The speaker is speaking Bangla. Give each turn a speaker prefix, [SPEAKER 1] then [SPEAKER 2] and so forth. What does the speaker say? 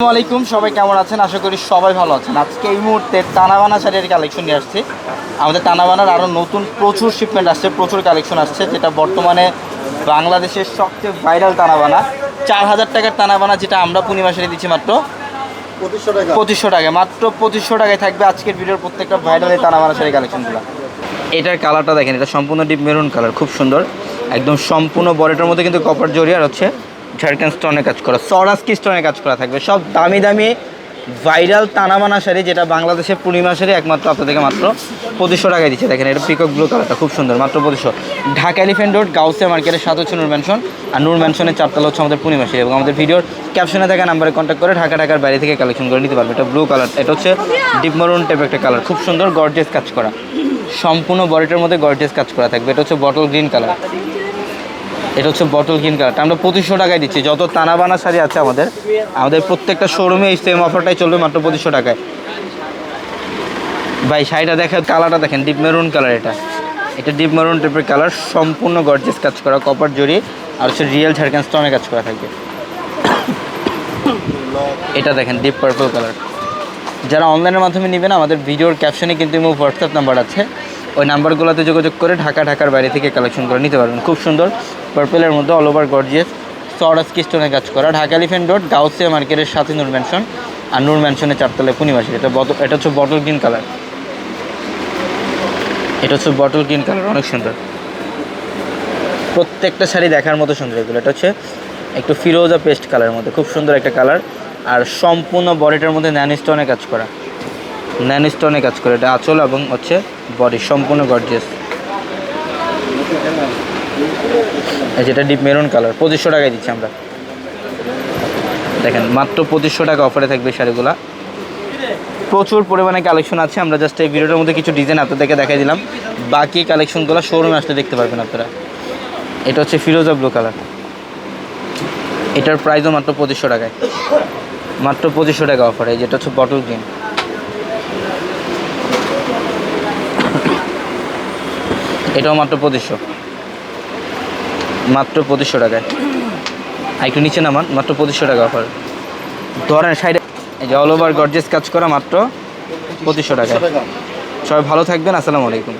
[SPEAKER 1] আলাইকুম সবাই কেমন আছেন? আশা করি সবাই ভালো আছেন। আজকে এই মুহূর্তে টানাবানা শাড়ির কালেকশন নিয়ে আসছি। আমাদের টানাবানার আরও নতুন প্রচুর শিপমেন্ট আসছে প্রচুর কালেকশন আসছে যেটা বর্তমানে বাংলাদেশের সবচেয়ে ভাইরাল টানাবানা চার হাজার টাকার টানাবানা যেটা আমরা পূর্ণিমা শাড়ি দিচ্ছি মাত্র
[SPEAKER 2] পঁচিশশো টাকা।
[SPEAKER 1] পঁচিশশো টাকায়। মাত্র পঁচিশশো টাকায় থাকবে আজকের ভিডিওর প্রত্যেকটা ভাইরাল এই টানাবানা শাড়ি কালেকশনগুলো এটার কালারটা দেখেন এটা সম্পূর্ণ ডিপ মেরুন কালার খুব সুন্দর। একদম সম্পূর্ণ বডিটার মধ্যে কিন্তু কপার জড়ি আর হচ্ছে ঝাড়খান স্টোনের কাজ করা সরাসকি স্টোনের কাজ করা থাকবে। সব দামি দামি ভাইরাল টানাবানা শাড়ি যেটা বাংলাদেশের পূর্ণিমা শাড়ি একমাত্র আপনাদেরকে মাত্র পঁচিশশো টাকায় দিচ্ছে। দেখেন, এটা পিকক ব্লু কালারটা খুব সুন্দর, মাত্র পঁচিশশো। ঢাকা এলিফেন্ট রোড গাউসিয়া মার্কেটের সাথে হচ্ছে নূর ম্যানশন আর নূর ম্যানশনের চারতলা হচ্ছে আমাদের পূর্ণিমা শাড়ি এবং আমাদের ভিডিওর ক্যাপশনে থাকা নাম্বারে কন্ট্যাক্ট করে ঢাকা ঢাকার বাইরে থেকে কালেকশন করে নিতে পারবে। এটা ব্লু কালার এটা হচ্ছে ডিপ মরুন টাইপের একটা কালার খুব সুন্দর গর্জেস কাজ করা। সম্পূর্ণ বডিটার মধ্যে গর্জেস কাজ করা থাকবে। এটা হচ্ছে বটল গ্রিন কালার এটা হচ্ছে বটল গ্রিন কালারটা আমরা পঁচিশশো টাকায় দিচ্ছি। যত তানাবানা শাড়ি আছে আমাদের আমাদের প্রত্যেকটা শোরুমে এই সেম অফারটাই চলবে মাত্র পঁচিশশো টাকায়। ভাই, শাড়িটা দেখেন কালারটা দেখেন ডিপ মেরুন কালার এটা। এটা ডিপ মেরুন টাইপের কালার সম্পূর্ণ গর্জেস কাজ করা কপার জড়ি, আর হচ্ছে রিয়েল ঝাড়খান স্টোনে কাজ করা থাকবে। এটা দেখেন ডিপ পার্পল কালার যারা অনলাইনের মাধ্যমে নেবেন আমাদের ভিডিওর ক্যাপশনে কিন্তু হোয়াটসঅ্যাপ নাম্বার আছে। ওই নাম্বারগুলোতে যোগাযোগ করে ঢাকা, ঢাকার বাইরে থেকে কালেকশন করে নিতে পারবেন। খুব সুন্দর পার্পেলের মধ্যে অল ওভার গর্জিয়াস সরাস কিস্টনে কাজ করা। ঢাকা এলিফেন্ট রোড গাউসিয়া মার্কেটের সাথে নূর ম্যানশন আর নূর ম্যানশনের চারতলায় পূর্ণিমাসী এটা বটল এটা হচ্ছে বটল গ্রিন কালার এটা হচ্ছে বটল গ্রিন কালার অনেক সুন্দর। প্রত্যেকটা শাড়ি দেখার মতো সুন্দর এগুলো। এটা হচ্ছে একটু ফিরোজা পেস্ট কালারের মধ্যে। খুব সুন্দর একটা কালার আর সম্পূর্ণ বডিটার মধ্যে ন্যানো স্টোনে কাজ করা। ন্যানো স্টোনে কাজ করে। এটা আঁচল এবং হচ্ছে বডি সম্পূর্ণ গর্জিয়াস যেটা ডিপ মেরুন কালার পঁচিশশো টাকায় দিচ্ছি আমরা। দেখেন, মাত্র পঁচিশশো টাকা অফারে থাকবে শাড়িগুলা। প্রচুর পরিমাণে কালেকশন আছে, আমরা জাস্ট এই ভিডিওটার মধ্যে কিছু ডিজাইন আপনাদেরকে দেখাই দিলাম। বাকি কালেকশনগুলো শোরুমে আসলে দেখতে পারবেন আপনারা। এটা হচ্ছে ফিরোজা ব্লু কালার এটার প্রাইসও মাত্র পঁচিশশো টাকায়। মাত্র পঁচিশশো টাকা অফারে যেটা হচ্ছে বটল গ্রিন এটাও মাত্র পঁচিশশো। মাত্র পঁচিশশো টাকায়। আর একটু নিচে নামান, মাত্র পঁচিশশো টাকা অফার ধরেন সাইডে এই যে অল ওভার গর্জেস কাজ করা মাত্র পঁচিশশো টাকায়।
[SPEAKER 2] টাকা
[SPEAKER 1] সবাই ভালো থাকবেন, আসসালামু আলাইকুম।